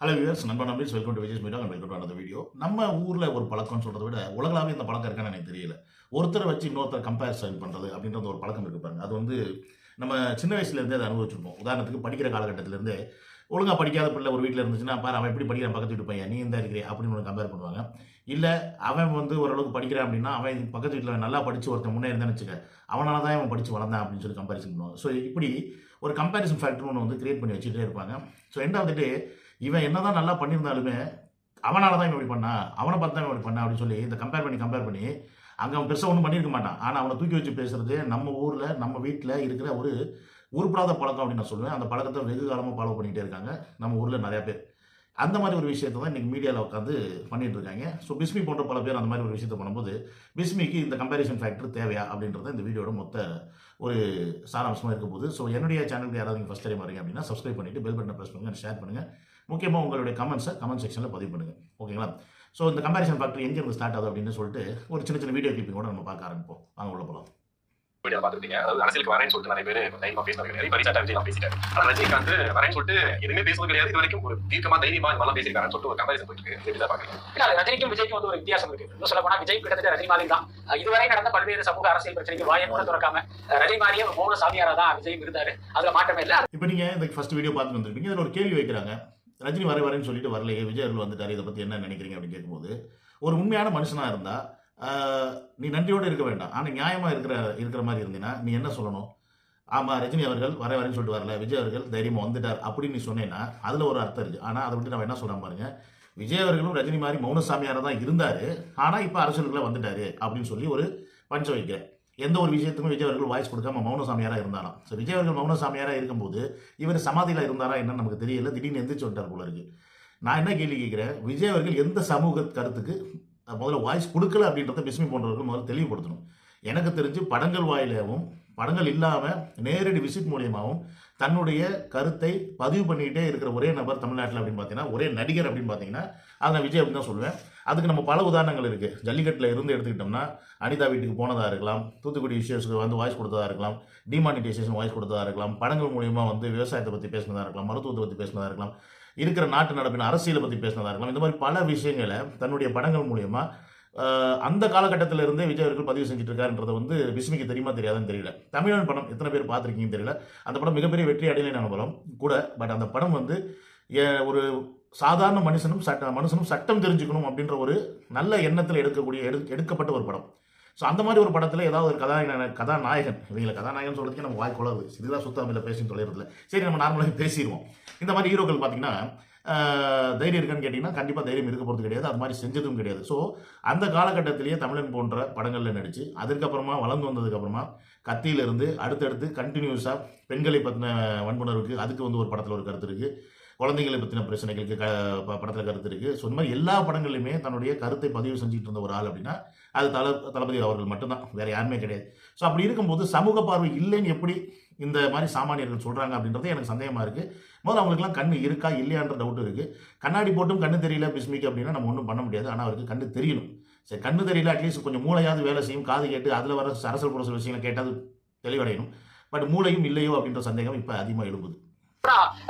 Hello viewers நண்பன் நம்பி welcome to Vijay media welcome to அந்த வீடியோ நம்ம ஊரில் ஒரு பழக்கம்னு சொல்கிறத விட உலகளாவே இந்த பழக்கம் இருக்கான்னு எனக்கு தெரியல. ஒருத்தரை வச்சு இன்னொருத்தர் கம்பேரிசன் பண்ணுறது அப்படின்றது ஒரு பழக்கம் இருக்கு பாருங்க. அது வந்து நம்ம சின்ன வயசுலேருந்தே அதை அனுபவிச்சிருப்போம். உதாரணத்துக்கு படிக்கிற காலகட்டத்திலேருந்தே ஒழுங்காக படிக்காத பிள்ளை ஒரு வீட்டில் இருந்துச்சுன்னா பாரு அவன் எப்படி படிக்கிறான் பக்கத்து வீட்டு பையன் நீ இந்த இருக்கிறே அப்படின்னு ஒன்று கம்பேர் பண்ணுவாங்க. இல்லை அவன் வந்து ஓரளவுக்கு படிக்கிறான் அப்படின்னா அவன் பக்கத்து வீட்டில் நல்லா படித்து ஒருத்தன் முன்னே இருந்தான்னு வச்சுக்க அவனால தான் அவன் படித்து வளர்ந்தான் அப்படின்னு சொல்லி கம்பேரிசன் பண்ணுவாங்க. ஸோ இப்படி ஒரு கம்பேரிசன் ஃபேக்டர் ஒன்று வந்து கிரியேட் பண்ணி வச்சுட்டே இருப்பாங்க. So end of the day இவன் என்னதான் நல்லா பண்ணியிருந்தாலுமே அவனால தான் இவன் இப்படி பண்ணா அவனை பார்த்து தான் இப்படி பண்ணா அப்படின்னு சொல்லி இந்த கம்பேர் பண்ணி கம்பேர் பண்ணி அங்கே அவன் பெருசாக ஒன்றும் பண்ணியிருக்க மாட்டான். ஆனால் அவனை தூக்கி வச்சு பேசுறது நம்ம ஊரில் நம்ம வீட்டில் இருக்கிற ஒரு உருப்படாத பழக்கம் அப்படின்னு நான் சொல்லுவேன். அந்த பழக்கத்தை வெகு காலமாக ஃபாலோ பண்ணிகிட்டே இருக்காங்க நம்ம ஊரில் நிறையா பேர். அந்த மாதிரி ஒரு விஷயத்தை தான் இன்றைக்கி மீடியாவில் உட்காந்து பண்ணிகிட்டு இருக்காங்க. ஸோ பிஸ்மி போன்ற பல பேர் அந்த மாதிரி ஒரு விஷயத்தை பண்ணும்போது பிஸ்மிக்கு இந்த கம்பேரிசன் ஃபேக்டர் தேவையா அப்படின்றத இந்த வீடியோட மொத்த ஒரு சாராம்சமாக இருக்க போகுது ஸோ என்னுடைய சேனலுக்கு யாராவது நீங்கள் ஃபஸ்ட் டைம் வரீங்க அப்படின்னா சப்ஸ்கிரைப் பண்ணிவிட்டு பெல் பட்டனை ப்ரெஸ் பண்ணுங்கள் ஷேர் பண்ணுங்கள் முக்கியமாக உங்களுடைய கமெண்ட்ஸை கமெண்ட் செக்ஷனில் பதிவு பண்ணுங்கள் ஓகேங்களா ஸோ இந்த கம்பேரிசன் ஃபேக்டர் எங்கேருந்து ஸ்டார்ட் ஆகுது அப்படின்னு சொல்லிட்டு ஒரு சின்ன சின்ன வீடியோ கிளிப்பிங் கூட நம்ம பார்க்க ஆரம்பிப்போம். வாங்க உள்ள போகலாம் வீடியோ பார்த்துருப்பீங்க. அதாவது அரசியலுக்கு வரேன்னு சொல்லிட்டு நிறைய பேர் தைரியமா இப்ப ரீசெண்டா விஜய் பேசிட்டாரு. ஆனா ரஜினிகாந்த் வரேன்னு சொல்லிட்டு எதுவுமே பேசுறது கிடையாது. இது வரைக்கும் ஒரு தீர்க்கமா தைரியமா பேசியிருக்காருன்னு சொல்லிட்டு ஒரு கம்பேரிசன் போயிட்டு இருக்கு. இல்ல ரஜினிக்கும் விஜய்க்கும் வந்து ஒரு வித்தியாசம் இருக்கு. இன்னும் சொல்ல போனா விஜய் கிட்டத்தட்ட ரஜினி மாதிரி தான். இதுவரை நடந்த பல்வேறு சமூக அரசியல் பிரச்சனைக்கு வாயை கூட திறக்காம ரஜினி மாதிரியே மௌன சாமியாரா தான் விஜய் இருந்தாரு. அதுல மாற்றமே இல்ல. இப்போ நீங்கள் இந்த ஃபர்ஸ்ட் வீடியோ பார்த்துட்டு வந்திருப்பீங்க. இதில் ஒரு கேள்வி வைக்கிறாங்க. ரஜினி வர வரேன்னு சொல்லிட்டு வரலையே விஜய் அவர்கள் வந்துட்டார் இதை பற்றி என்ன நினைக்கிறீங்க அப்படின்னு கேட்கும்போது ஒரு உண்மையான மனுஷனாக இருந்தால் நீ நன்றியோடு இருக்க வேண்டாம். ஆனால் நியாயமாக இருக்கிற இருக்கிற மாதிரி இருந்தீங்கன்னா நீ என்ன சொல்லணும்? ஆமாம் ரஜினி அவர்கள் வர வரேன்னு சொல்லிட்டு வரல விஜய் அவர்கள் தைரியமாக வந்துட்டார் அப்படின்னு நீ சொன்னேன்னா அதில் ஒரு அர்த்தம் இருக்குது ஆனால் அதை விட்டு நம்ம என்ன சொல்கிறோம் பாருங்க விஜய் அவர்களும் ரஜினி மாதிரி மௌனசாமியாராக தான் இருந்தார் ஆனால் இப்போ அரசியலுக்குள்ளே வந்துட்டார் அப்படின்னு சொல்லி ஒரு பஞ்சம் வைக்கிறேன். எந்த ஒரு விஷயத்துக்கும் விஜய் அவர்கள் வாய்ஸ் கொடுக்காம மௌனசாமியாராக இருந்தாராம். ஸோ விஜய் அவர்கள் மௌனசாமியாராக இருக்கும்போது இவர் சமாதியில் இருந்தாரா என்னன்னு நமக்கு தெரியல. திடீர்னு எந்திரிச்சு வந்துட்டார் போல இருக்கு. நான் என்ன கேள்வி கேட்குறேன்? விஜய் அவர்கள் எந்த சமூக கருத்துக்கு முதல்ல வாய்ஸ் கொடுக்கல அப்படின்றத பிஸ்மி போன்றவர்கள் முதல்ல தெளிவுபடுத்தணும். எனக்கு தெரிஞ்சு படங்கள் வாயிலாகவும் படங்கள் இல்லாமல் நேரடி விசிட் மூலியமாகவும் தன்னுடைய கருத்தை பதிவு பண்ணிக்கிட்டே இருக்கிற ஒரே நபர் தமிழ்நாட்டில் அப்படின்னு பார்த்தீங்கன்னா ஒரே நடிகர் அப்படின்னு பார்த்தீங்கன்னா அதை நான் விஜய் அப்படின்னு தான் சொல்லுவேன். அதுக்கு நம்ம பல உதாரணங்கள் இருக்குது ஜல்லிக்கட்டில் இருந்து எடுத்துக்கிட்டோம்னா அனிதா வீட்டுக்கு போனதாக இருக்கலாம் தூத்துக்குடி இஷ்யூஸ்க்கு வந்து வாய்ஸ் கொடுத்ததா இருக்கலாம் டிமானிட்டைசேஷன் வாய்ஸ் கொடுத்ததாக இருக்கலாம் படங்கள் மூலியமா வந்து விவசாயத்தை பற்றி பேசினதாக இருக்கலாம் மருத்துவத்தை பற்றி பேசினதாக இருக்கலாம் இருக்கிற நாட்டு நடப்பின் அரசியலை பற்றி பேசினதாக இருக்கலாம் இந்த மாதிரி பல விஷயங்களை தன்னுடைய படங்கள் மூலயமா அந்த காலகட்டத்தில் இருந்தே விஜய் அவர்கள் பதிவு செஞ்சுட்டு இருக்காருன்றதை வந்து விஸ்மிக்கு தெரியுமா தெரியாதுன்னு தெரியல. தமிழன் படம் எத்தனை பேர் பார்த்துருக்கீங்கன்னு தெரியல. அந்த படம் மிகப்பெரிய வெற்றி அடையலைன்னு படம் கூட பட் அந்த படம் வந்து ஏ- ஒரு சாதாரண மனுஷனும் சட்ட மனுஷனும் சட்டம் தெரிஞ்சுக்கணும் அப்படின்ற ஒரு நல்ல எண்ணத்தில் எடுக்கக்கூடிய எடு எடுக்கப்பட்ட ஒரு படம். ஸோ அந்த மாதிரி ஒரு படத்தில் ஏதாவது ஒரு கதாநாயகன் கதாநாயகன் இவங்களை கதாநாயகன் சொல்கிறதுக்கே நம்ம வாய் கொள்ளாது சிறிதாக சுத்தமில்ல பேசி தொலைறதுல சரி நம்ம நார்மலாக பேசிடுவோம் இந்த மாதிரி ஹீரோக்கள் பார்த்தீங்கன்னா தைரியம் இருக்கான்னு கேட்டிங்கன்னா கண்டிப்பாக தைரியம் இருக்க போகிறது கிடையாது. அது மாதிரி செஞ்சதும் கிடையாது. ஸோ அந்த காலகட்டத்திலேயே தமிழன் போன்ற படங்களில் நடித்து அதுக்கப்புறமா வளர்ந்து வந்ததுக்கப்புறமா கத்தியிலிருந்து அடுத்தடுத்து கண்டினியூஸாக பெண்களை பற்றின வன்புணர்வுக்கு அதுக்கு வந்து ஒரு படத்தில் ஒரு கருத்து இருக்குது குழந்தைகளை பற்றின பிரச்சனைகளுக்கு க படத்தில் கருத்து இருக்குது ஸோ இந்த மாதிரி எல்லா படங்களிலுமே தன்னுடைய கருத்தை பதிவு செஞ்சுட்டு இருந்த ஒரு ஆள் அப்படின்னா அது தள தளபதி அவர்கள் மட்டும்தான். வேறு யாருமே கிடையாது. ஸோ அப்படி இருக்கும்போது சமூக பார்வை இல்லைன்னு எப்படி இந்த மாதிரி சாமானியர்கள் சொல்கிறாங்க அப்படின்றது எனக்கு சந்தேகமாக இருக்குது முதல்ல அவங்களுக்குலாம் கண் இருக்கா இல்லையான்ற டவுட் இருக்குது கண்ணாடி போட்டும் கண்ணு தெரியல பிஸ்மிக்கு அப்படின்னா நம்ம ஒன்றும் பண்ண முடியாது. ஆனால் அவருக்கு கண்ணு தெரியணும். சரி கண்ணு தெரியல அட்லீஸ்ட் கொஞ்சம் மூளையாவது வேலை செய்யும் காது கேட்டு அதில் வர அரசல் புரசல் விஷயங்களை கேட்டால் தெளிவடையணும். பட் மூளையும் இல்லையோ அப்படின்ற சந்தேகம் இப்போ அதிகமாக எழுப்புது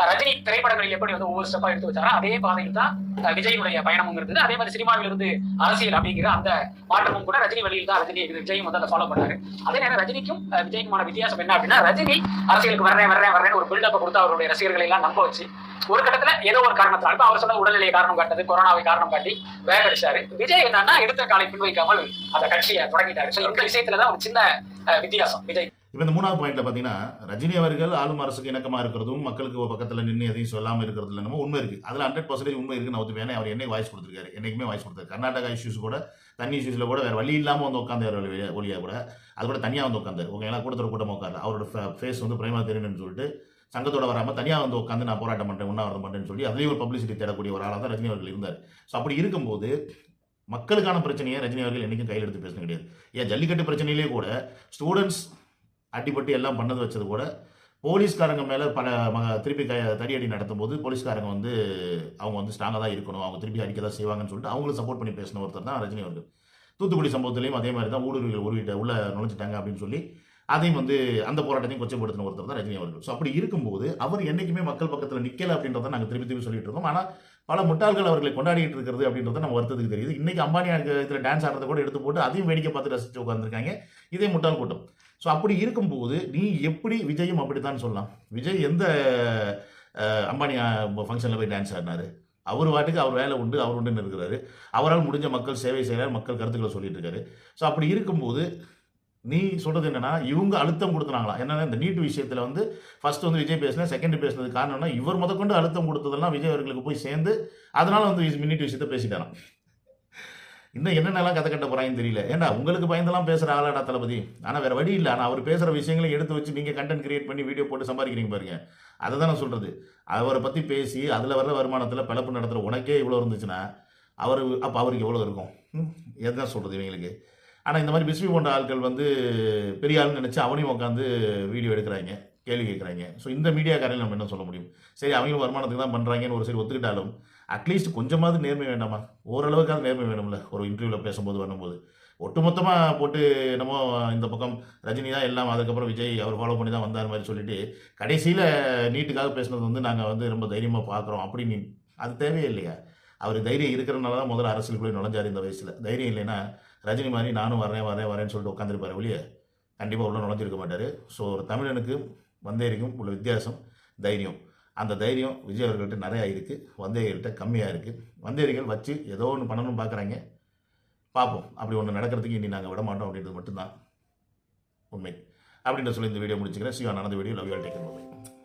ரஜினி திரைப்படங்களில் எப்படி வந்து ஒவ்வொரு ஸ்டெப்பா எடுத்து வச்சாரோ அதே பாதையில் தான் அஹ் விஜயினுடைய பயணமும் இருந்தது. அதே மாதிரி சினிமாவில் இருந்து அரசியல் அப்படிங்கிற அந்த மாற்றமும் கூட ரஜினி வழியில் தான் ரஜினி விஜயும் வந்து அதை ஃபாலோ பண்ணாரு. அதே நேரம் ரஜினிக்கும் விஜய்க்குமான வித்தியாசம் என்ன அப்படின்னா ரஜினி அரசியலுக்கு வர்றேன் வர்றேன் வர்றேன் ஒரு பில்டப் கொடுத்து அவருடைய ரசிகர்களை எல்லாம் நம்ப வச்சு ஒரு கட்டத்துல ஏதோ ஒரு காரணத்தால் இப்ப அவர் சொன்ன உடல்நிலையை காரணம் காட்டது கொரோனாவை காரணம் காட்டி வேக அடிச்சாரு விஜய் என்னன்னா எடுத்த காலை பின்வைக்காமல் அந்த கட்சியை தொடங்கிட்டாரு. இந்த விஷயத்துலதான் ஒரு சின்ன அஹ், வித்தியாசம் விஜய் இப்போ இந்த மூணாவது பாயிண்ட்ல பார்த்தீங்கன்னா ரஜினி அவர்கள் ஆளும் அரசுக்கு இணக்கமாக இருக்கிறதும் மக்களுக்கு ஒரு பக்கத்தில் நின்று எதையும் சொல்லாமல் இருக்கிறதுல நம்ம உண்மை இருக்குது அதில் ஹண்ட்ரட் பர்சன்டேஜ் உண்மை இருக்குன்னு ஒத்துப்பேன். ஏன்னா அவர் என்னைக்கு வாய்ஸ் கொடுத்துருக்காரு. என்னைக்குமே வாய்ஸ் கொடுத்தாரு. கர்நாடகா இஷ்யூஸ் கூட தண்ணி இஷ்யூஸில் கூட வேறு வழி இல்லாமல் வந்து உட்காந்தார் ஒளியாக கூட. அது கூட தனியாக வந்து உட்காந்தாரு எல்லாம் கூட்டத்தோட கூட்டமாக உட்காரு அவரோட ஃபேஸ் வந்து பிரேமா தெரியணும்னு சொல்லிட்டு சங்கத்தோட வராமல் தனியாக வந்து உட்காந்து நான் போராட்டம் பண்ணுறேன் உண்ணாவிரதம் பண்ணுறேன்னு சொல்லி அதுலேயும் ஒரு பப்ளிசிட்டி தேடக்கூடிய ஒரு ஆளாக தான் ரஜினி அவர்கள் இருந்தார். ஸோ அப்படி இருக்கும்போது மக்களுக்கான பிரச்சனையை ரஜினி அவர்கள் என்றைக்கும் கையில் எடுத்து பேசணும் கிடையாது. ஏன் ஜல்லிக்கட்டு பிரச்சனையிலே கூட ஸ்டூடெண்ட்ஸ் அடிபட்டு எல்லாம் பண்ணது வச்சது கூட போலீஸ்காரங்க மேலே பல மக திருப்பி க தடியடி நடத்தும் போது போலீஸ்காரங்க வந்து அவங்க வந்து ஸ்ட்ராங்காக தான் இருக்கணும். அவங்க திருப்பி அடிக்க தான் செய்வாங்கன்னு சொல்லிட்டு அவங்களும் சப்போர்ட் பண்ணி பேசின ஒருத்தர் தான் ரஜினி அவர்கள். தூத்துக்குடி சம்பவத்திலையும் அதே மாதிரி தான் ஊடுருவிகள் உருவிட்ட உள்ள நுழைஞ்சிட்டாங்க அப்படின்னு சொல்லி அதையும் வந்து அந்த போராட்டத்தையும் கொச்சப்படுத்தின ஒருத்தர் தான் ரஜினி அவர்கள். ஸோ அப்படி இருக்கும்போது அவர் என்றைக்குமே மக்கள் பக்கத்தில் நிற்கலை அப்படின்றத நாங்கள் திருப்பி திருப்பி சொல்லிட்டு இருக்கோம். ஆனால் பல முட்டாள்கள் அவர்களை கொண்டாடிட்டு இருக்கிறது அப்படின்றத நம்ம வருத்தத்துக்கு தெரியுது. இன்னைக்கு அம்பானி இதில் டான்ஸ் ஆடுறத கூட எடுத்து போட்டு அதையும் வேடிக்கை பார்த்து ரசித்து உட்காந்துருக்காங்க இதே முட்டாள் கூட்டம். ஸோ அப்படி இருக்கும்போது நீ எப்படி விஜயும் அப்படித்தான் சொல்லலாம். விஜய் எந்த அம்பானி ஃபங்க்ஷனில் போய் டான்ஸ் ஆடினாரு? அவர் வாட்டுக்கு அவர் வேலை உண்டு அவர் உண்டுன்னு இருக்கிறாரு. அவரால் முடிஞ்ச மக்கள் சேவை செய்கிறார் மக்கள் கருத்துக்களை சொல்லிட்டு இருக்காரு ஸோ அப்படி இருக்கும்போது நீ சொல்கிறது என்னென்னா இவங்க அழுத்தம் கொடுத்துனாங்களா? என்னென்னா இந்த நீட் விஷயத்தில் வந்து ஃபஸ்ட் வந்து விஜய் பேசினா செகண்ட் பேசினது காரணம்னா இவர் முதற்கொண்டு அழுத்தம் கொடுத்ததெல்லாம் விஜய் அவர்களுக்கு போய் சேர்ந்து அதனால் வந்து நீட் விஷயத்த பேசிட்டாராம். இன்னும் என்னென்னலாம் கதை கட்ட போகிறாங்கன்னு தெரியல. ஏன்டா உங்களுக்கு பயந்தெல்லாம் பேசுகிற ஆளாடா தளபதி? ஆனால் வேறு வழி இல்லை. ஆனால் அவர் பேசுகிற விஷயங்களை எடுத்து வச்சு நீங்கள் கண்டென்ட் கிரியேட் பண்ணி வீடியோ போட்டு சம்பாதிக்கிறீங்க பாருங்க. அதை தான் நான் அவரை பற்றி பேசி அதில் வர்ற வருமானத்தில் பிளப்பு நடத்துகிற உனக்கே இவ்வளோ இருந்துச்சுன்னா அவர் அப்போ அவருக்கு எவ்வளோ இருக்கும்? ம், எதுதான் சொல்கிறது இவங்களுக்கு? ஆனால் இந்த மாதிரி பிஸ்மி போன்ற ஆட்கள் வந்து பெரிய ஆள்னு நினச்சி அவனையும் உட்காந்து வீடியோ எடுக்கிறாங்க கேள்வி கேட்குறாங்க. ஸோ இந்த மீடியாக்காரையும் நம்ம என்ன சொல்ல முடியும்? சரி அவங்களும் வருமானத்துக்கு தான் பண்ணுறாங்கன்னு ஒரு சரி ஒத்துக்கிட்டாலும் அட்லீஸ்ட் கொஞ்சமாவது நேர்மை வேண்டாமா? ஓரளவுக்காவது நேர்மை வேணும்ல ஒரு இன்டர்வியூவில் பேசும்போது வரும்போது ஒட்டுமொத்தமாக போட்டு என்னமோ இந்த பக்கம் ரஜினி தான் எல்லாம் அதுக்கப்புறம் விஜய் அவர் ஃபாலோ பண்ணி தான் வந்தார் மாதிரி சொல்லிட்டு கடைசியில் நீட்டுக்காக பேசுனது வந்து நாங்கள் வந்து ரொம்ப தைரியமாக பார்க்குறோம் அப்படின்னு அது தேவையே இல்லையா? அவர் தைரியம் இருக்கிறனால தான் முதல்ல அரசியலுக்குள்ளே நுழைஞ்சார் இந்த வயசில். தைரியம் இல்லைன்னா ரஜினி மாதிரி நானும் வரேன் வரேன் வரேன்னு சொல்லிட்டு உட்காந்துருப்பார் ஒழிய கண்டிப்பாக உள்ள நுழைஞ்சிருக்க மாட்டார். ஸோ ஒரு தமிழனுக்கு வந்தேரிக்கும் உள்ள வித்தியாசம் தைரியம். அந்த தைரியம் விஜய் அவர்கள்ட்ட நிறையா இருக்குது வந்தேரிகள்கிட்ட கம்மியாக இருக்குது வந்தேரிகள் வச்சு ஏதோ ஒன்று பண்ணணும்னு பார்க்குறாங்க பார்ப்போம் அப்படி ஒன்று நடக்கிறதுக்கு இனி நாங்கள் விட மாட்டோம் அப்படின்றது மட்டும்தான் உண்மை. அப்படின்னு சொல்லி இந்த வீடியோ முடிச்சுக்கிறேன். சிவா நடந்த வீடியோ லவ் யூ டேக்கன்